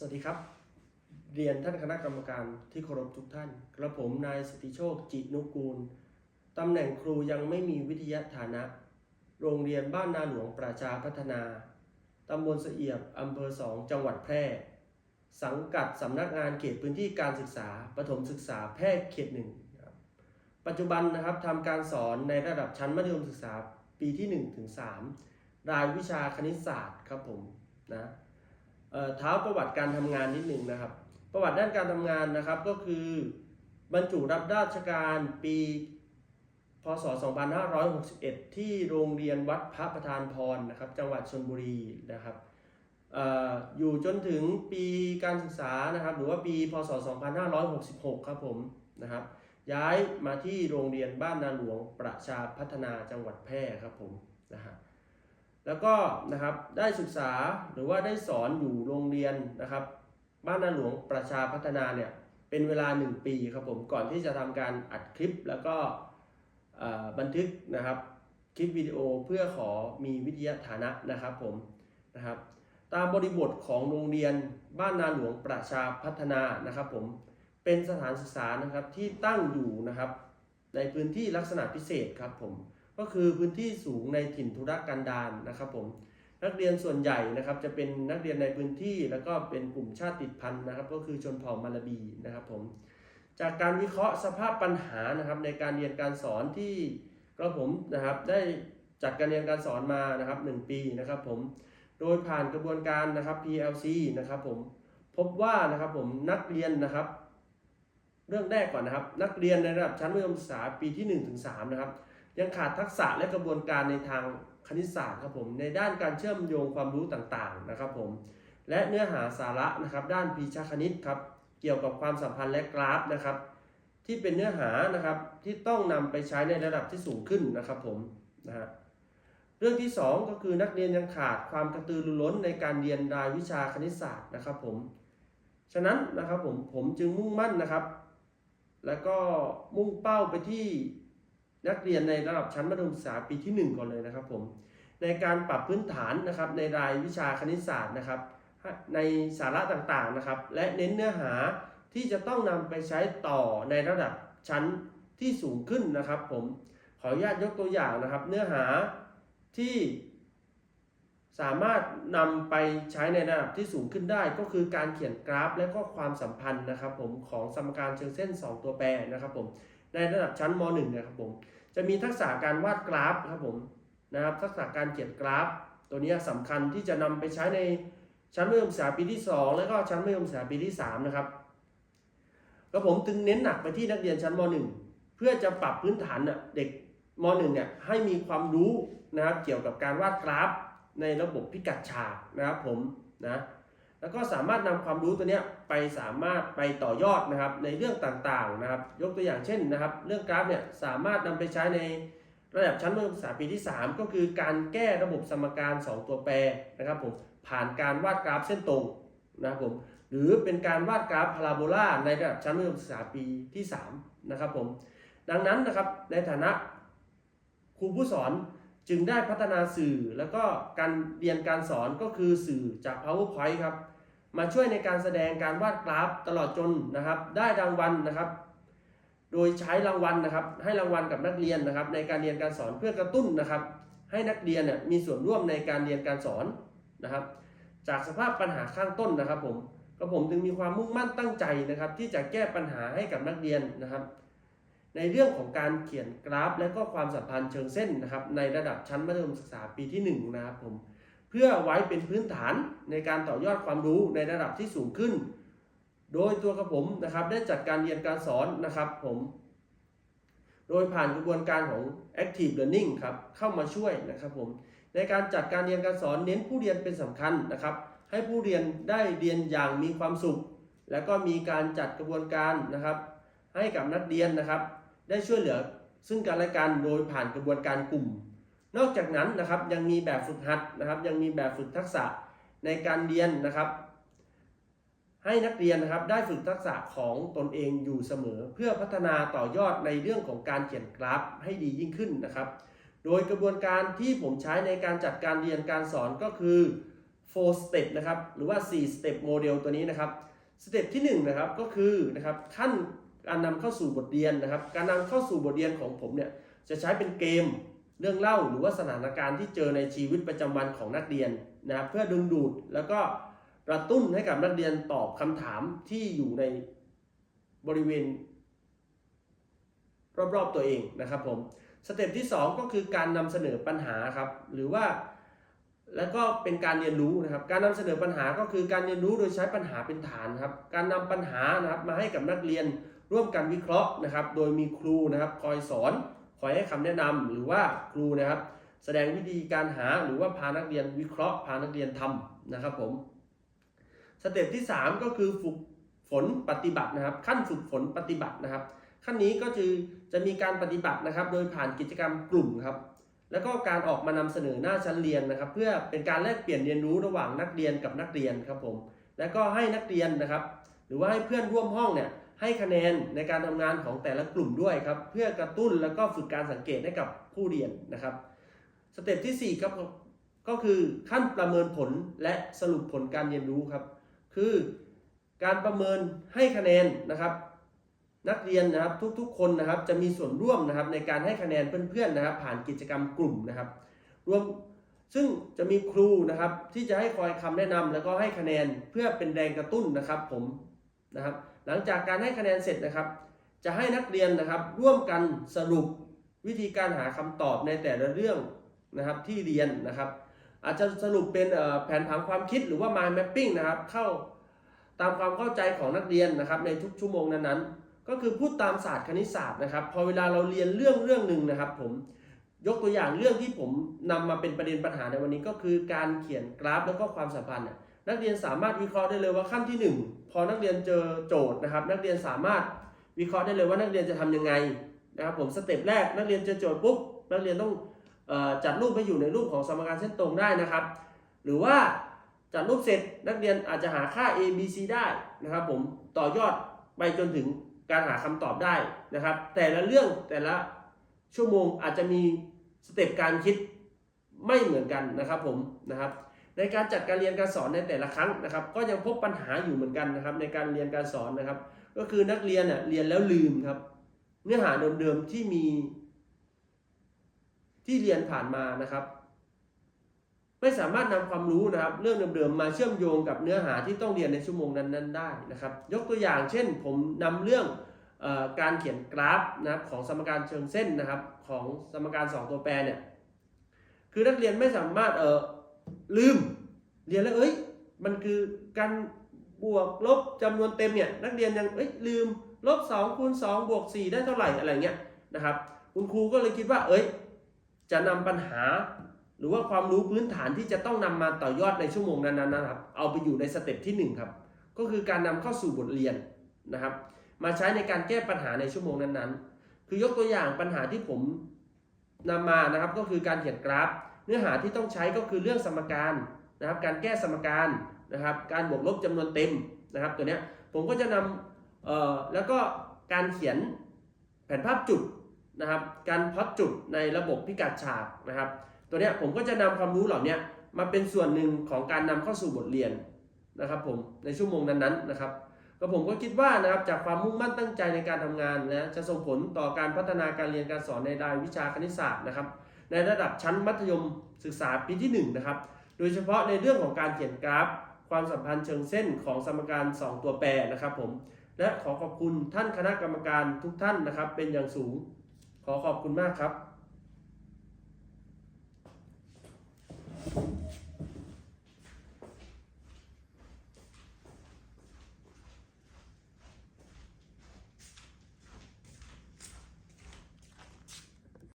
สวัสดีครับ เรียนท่านคณะกรรมการที่เคารพทุกท่าน กระผมนายสติโชคจินุกูล ตำแหน่งครูยังไม่มีวิทยาฐานะ โรงเรียนบ้านนาหลวงประชาพัฒนา ตำบลเสเอียบ อำเภอสอง จังหวัดแพร่ สังกัดสำนักงานเขตพื้นที่การศึกษา ประถมศึกษาแพร่เขตหนึ่ง ปัจจุบันนะครับทำการสอนในระดับชั้นมัธยมศึกษาปีที่1ถึง3รายวิชาคณิตศาสตร์ครับผมนะ เท้าประวัติการทำงานนิดหนึ่งนะครับ ประวัติด้านการทำงานนะครับก็คือบรรจุรับราชการปีพศ 2561 ที่โรงเรียนวัดพระประธานพรนะครับจังหวัดชลบุรีนะครับอออยู่จนถึงปีการศึกษานะครับหรือว่าปีพศ 2566 ครับผมนะครับย้ายมาที่โรงเรียนบ้านนาหลวงประชาพัฒนาจังหวัดแพร่ครับผมนะฮะ แล้วก็นะครับได้ศึกษาหรือว่าได้สอนอยู่โรงเรียนนะครับ บ้านนาหลวงประชาพัฒนาเนี่ยเป็นเวลา 1 ปีครับผมก่อนที่จะทำการอัดคลิปแล้วก็บันทึกนะครับคลิปวิดีโอเพื่อขอมีวิทยาฐานะนะครับผมนะครับตามบริบทของโรงเรียนบ้านนาหลวงประชาพัฒนานะครับผมเป็นสถานศึกษานะครับที่ตั้งอยู่นะครับในพื้นที่ลักษณะพิเศษครับผม ก็คือพื้นที่สูงในถิ่นธุรกันดารนะครับผมนักเรียนส่วนใหญ่นะครับจะเป็นนักเรียนในพื้นที่แล้วก็เป็นกลุ่มชาติพันธุ์นะครับ ก็คือชนเผ่ามาลาบีนะครับผมจากการวิเคราะห์สภาพปัญหานะครับในการเรียนการสอนที่กระผมนะครับได้จัดการเรียนการสอนมานะครับ 1 ปีนะครับผมโดยผ่านกระบวนการนะครับ PLC นะครับผมพบว่านะครับผมนักเรียนนะครับ เรื่องแรกก่อนนะครับ นักเรียนในระดับชั้นมัธยมศึกษาปีที่1ถึง3นะครับ ยังขาดทักษะและกระบวนการในทางคณิตศาสตร์ครับผมในด้านการเชื่อมโยงความรู้ต่างๆนะครับผมและเนื้อหาสาระนะครับด้านพีชคณิตครับเกี่ยวกับความสัมพันธ์และกราฟนะครับ ที่เป็นเนื้อหานะครับที่ต้องนำไปใช้ในระดับที่สูงขึ้นนะครับผมนะฮะเรื่องที่ 2 ก็คือนักเรียนยังขาดความกระตือรือร้นในการเรียนรายวิชาคณิตศาสตร์นะครับผมฉะนั้นนะครับผมผมจึงมุ่งมั่นนะครับ แล้วก็มุ่งเป้าไปที่ นักเรียนในระดับชั้นมัธยมศึกษาปีที่ 1 ก่อนเลยนะครับผมในการปรับพื้นฐานนะครับในรายวิชาคณิตศาสตร์นะครับในสาระต่างๆนะครับ และเน้นเนื้อหาที่จะต้องนำไปใช้ต่อในระดับชั้นที่สูงขึ้นนะครับผมขออนุญาตยกตัวอย่างนะครับ เนื้อหาที่สามารถนำไปใช้ในระดับที่สูงขึ้นได้ ก็คือการเขียนกราฟ และก็ความสัมพันธ์นะครับ ผมของสมการเชิงเส้น 2 ตัวแปรนะครับผม ในระดับชั้นม .1 นะครับผมจะมีทักษะการวาดกราฟครับผมนะครับทักษะการเขียนกราฟ ตัวนี้สำคัญที่จะนำไปใช้ในชั้นมัธยมศึกษาปีที่ 2 แล้วก็ชั้นมัธยมศึกษาปีที่ 3 นะครับก็ผมจึงเน้นหนักไปที่นักเรียนชั้นม .1 เพื่อจะปรับพื้นฐานน่ะเด็กม .1 เนี่ยให้มีความรู้นะครับเกี่ยวกับการวาดกราฟ ในระบบพิกัดฉากนะครับผมนะ แล้วก็สามารถนำความรู้ตัวเนี้ยไปสามารถไปต่อยอดนะครับในเรื่องต่างๆนะครับ ยกตัวอย่างเช่นนะครับ เรื่องกราฟเนี่ยสามารถนำไปใช้ในระดับชั้นมัธยมศึกษาปีที่ 3 ก็คือการแก้ระบบสมการ 2 ตัวแปรนะครับผมผ่านการวาดกราฟเส้นตรงนะครับผมหรือเป็นการวาดกราฟพาราโบลาในระดับชั้นมัธยมศึกษาปีที่3นะครับผมดังนั้นนะครับในฐานะครูผู้สอนจึงได้พัฒนาสื่อแล้วก็การเรียนการสอนก็คือสื่อจาก PowerPoint ครับ มาช่วยในการแสดงการวาดกราฟตลอดจนนะครับ ได้รางวัลนะครับ โดยใช้รางวัลนะครับ ให้รางวัลกับนักเรียนนะครับ ในการเรียนการสอนเพื่อกระตุ้นนะครับ ให้นักเรียนเนี่ยมีส่วนร่วมในการเรียนการสอนนะครับ จากสภาพปัญหาข้างต้นนะครับ ผมก็ผมจึงมีความมุ่งมั่นตั้งใจนะครับ ที่จะแก้ปัญหาให้กับนักเรียนนะครับ ในเรื่องของการเขียนกราฟ และก็ความสัมพันธ์เชิงเส้นนะครับ ในระดับชั้นมัธยมศึกษาปีที่1นะครับผม เพื่อไว้เป็นพื้นฐานในการต่อยอดความรู้ในระดับที่สูงขึ้น โดยตัวกับผมนะครับได้จัดการเรียนการสอนนะครับผม โดยผ่านกระบวนการของ active learning ครับเข้ามาช่วยนะครับผมในการจัดการเรียนการสอนเน้นผู้เรียนเป็นสำคัญนะครับ ให้ผู้เรียนได้เรียนอย่างมีความสุข แล้วก็มีการจัดกระบวนการนะครับ ให้กับนักเรียนนะครับ ได้ช่วยเหลือซึ่งกันและกันโดยผ่านกระบวนการกลุ่ม นอกจากนั้นนะครับยังมีแบบฝึกหัดนะครับ ยังมีแบบฝึกทักษะในการเรียนนะครับ ให้นักเรียนนะครับได้ฝึกทักษะของตนเองอยู่เสมอ เพื่อพัฒนาต่อยอดในเรื่องของการเขียนกราฟให้ดียิ่งขึ้นนะครับ โดยกระบวนการที่ผมใช้ในการจัดการเรียนการสอนก็คือ4 step นะครับหรือว่า 4 step โมเดลตัวนี้นะครับสเต็ปที่1นะครับก็คือนะครับขั้นการนำเข้าสู่บทเรียนนะครับ การนำเข้าสู่บทเรียนของผมเนี่ยจะใช้เป็นเกม เรื่องเล่าหรือว่าสถานการณ์ที่เจอในชีวิตประจำวันของนักเรียนนะครับเพื่อดึงดูดแล้วก็กระตุ้นให้กับนักเรียนตอบคำถามที่อยู่ในบริเวณ รอบๆตัวเองนะครับผมสเต็ปที่ 2 ก็คือการนำเสนอปัญหาครับหรือว่าแล้วก็เป็นการเรียนรู้นะครับ การนำเสนอปัญหาก็คือการเรียนรู้โดยใช้ปัญหาเป็นฐานครับ การนำปัญหานะครับมาให้กับนักเรียนร่วมกันวิเคราะห์นะครับ โดยมีครูนะครับคอยสอน คอยให้คำแนะนำหรือว่าครูนะครับ แสดงวิธีการหาหรือว่าพานักเรียนวิเคราะห์พานักเรียนทำนะครับผมสเต็ปที่ 3 ก็คือฝึกฝนปฏิบัตินะครับ ขั้นฝึกฝนปฏิบัตินะครับ ขั้นนี้ก็คือจะมีการปฏิบัตินะครับ โดยผ่านกิจกรรมกลุ่มครับ แล้วก็การออกมานำเสนอหน้าชั้นเรียนนะครับ เพื่อเป็นการแลกเปลี่ยนเรียนรู้ระหว่างนักเรียนกับนักเรียนครับผมแล้วก็ให้นักเรียนนะครับ หรือว่าให้เพื่อนร่วมห้องเนี่ย ให้คะแนนในการทำงานของแต่ละกลุ่มด้วยครับ เพื่อกระตุ้นแล้วก็ฝึกการสังเกตให้กับผู้เรียนนะครับ สเต็ปที่4ครับก็คือขั้นประเมินผลและสรุปผลการเรียนรู้ครับ คือการประเมินให้คะแนนนะครับ นักเรียนนะครับทุกๆ คนนะครับ จะมีส่วนร่วมนะครับในการให้คะแนนเพื่อนๆนะครับ ผ่านกิจกรรมกลุ่มนะครับ รวมซึ่งจะมีครูนะครับที่จะให้คอยคำแนะนำแล้วก็ให้คะแนนเพื่อเป็นแรงกระตุ้นนะครับผมนะครับ หลังจากการให้คะแนนเสร็จนะครับ จะให้นักเรียนนะครับร่วมกันสรุปวิธีการหาคำตอบในแต่ละเรื่องนะครับที่เรียนนะครับ อาจจะสรุปเป็นเอ่อแผนผังความคิดหรือว่า mind mapping นะครับเข้าตามความเข้าใจของนักเรียนนะครับในทุกชั่วโมงนั้นๆ ก็คือพูดตามศาสตร์คณิตศาสตร์นะครับ พอเวลาเราเรียนเรื่องเรื่องหนึ่งนะครับ ผมยกตัวอย่างเรื่องที่ผมนำมาเป็นประเด็นปัญหาในวันนี้ก็คือการเขียนกราฟแล้วก็ความสัมพันธ์ นักเรียนสามารถวิเคราะห์ได้เลยว่าขั้นที่หนึ่งพอนักเรียนเจอโจทย์นะครับ นักเรียนสามารถวิเคราะห์ได้เลยว่านักเรียนจะทำยังไงนะครับผมสเต็ปแรกนักเรียนเจอโจทย์ปุ๊บนักเรียนต้องจัดรูปให้อยู่ในรูปของสมการเส้นตรงได้นะครับ หรือว่าจัดรูปเสร็จนักเรียนอาจจะหาค่า a b c ได้นะครับ ผมต่อยอดไปจนถึงการหาคำตอบได้นะครับ แต่ละเรื่องแต่ละชั่วโมงอาจจะมีสเต็ปการคิดไม่เหมือนกันนะครับผมนะครับ ในการจัดการเรียนการสอนในแต่ละครั้งนะครับ ก็ยังพบปัญหาอยู่เหมือนกันนะครับ ในการเรียนการสอนนะครับ ก็คือนักเรียนเน่ยเรียนแล้วลืมครับ เนื้อหาเดิมๆที่มี ที่เรียนผ่านมานะครับ ไม่สามารถนำความรู้นะครับ เรื่องเดิมๆมาเชื่อมโยงกับเนื้อหาที่ต้องเรียนในชั่วโมงนั้นๆได้นะครับ ยกตัวอย่างเช่น ผมนำเรื่องออการเขียนกราฟนะครับของสมการเชิงเส้นนะครับ ของสมการ 2 ตัวแปรเนี่ยคือนักเรียนไม่สามารถเออ ลืมเรียนแล้วเอ้ย มันคือการบวกลบจำนวนเต็มเนี่ยนักเรียนยังเอ้ยลืมลบ2คูณ2บวก4ได้เท่าไหร่อะไรเงี้ยนะครับ คุณครูก็เลยคิดว่า เอ้ย จะนำปัญหา หรือว่าความรู้พื้นฐานที่จะต้องนำมาต่อยอดในชั่วโมงนั้นๆนะครับ เอาไปอยู่ในสเต็ปที่ 1 ครับ ก็คือการนำเข้าสู่บทเรียนนะครับ มาใช้ในการแก้ปัญหาในชั่วโมงนั้นๆ คือยกตัวอย่างปัญหาที่ผมนำมานะครับ ก็คือการเขียนกราฟ เนื้อหาที่ต้องใช้ก็คือเรื่องสมการนะครับ การแก้สมการนะครับ การบวกลบจำนวนเต็มนะครับ ตัวเนี้ยผมก็จะนำเอ่อแล้วก็การเขียนแผนภาพจุดนะครับ การพอตจุดในระบบพิกัดฉากนะครับ ตัวเนี้ยผมก็จะนำความรู้เหล่านี้มาเป็นส่วนหนึ่งของการนำเข้าสู่บทเรียนนะครับผมในชั่วโมงนั้นๆนะครับก็ผมก็คิดว่านะครับจากความมุ่งมั่นตั้งใจในการทำงานนะจะส่งผลต่อการพัฒนาการเรียนการสอนในรายวิชาคณิตศาสตร์นะครับ ในระดับชั้นมัธยมศึกษาปีที่ 1 นะครับ โดยเฉพาะในเรื่องของการเขียนกราฟ ความสัมพันธ์เชิงเส้นของสมการ 2 ตัวแปรนะครับผม และขอขอบคุณท่านคณะกรรมการทุกท่านนะครับ เป็นอย่างสูง ขอขอบคุณมากครับ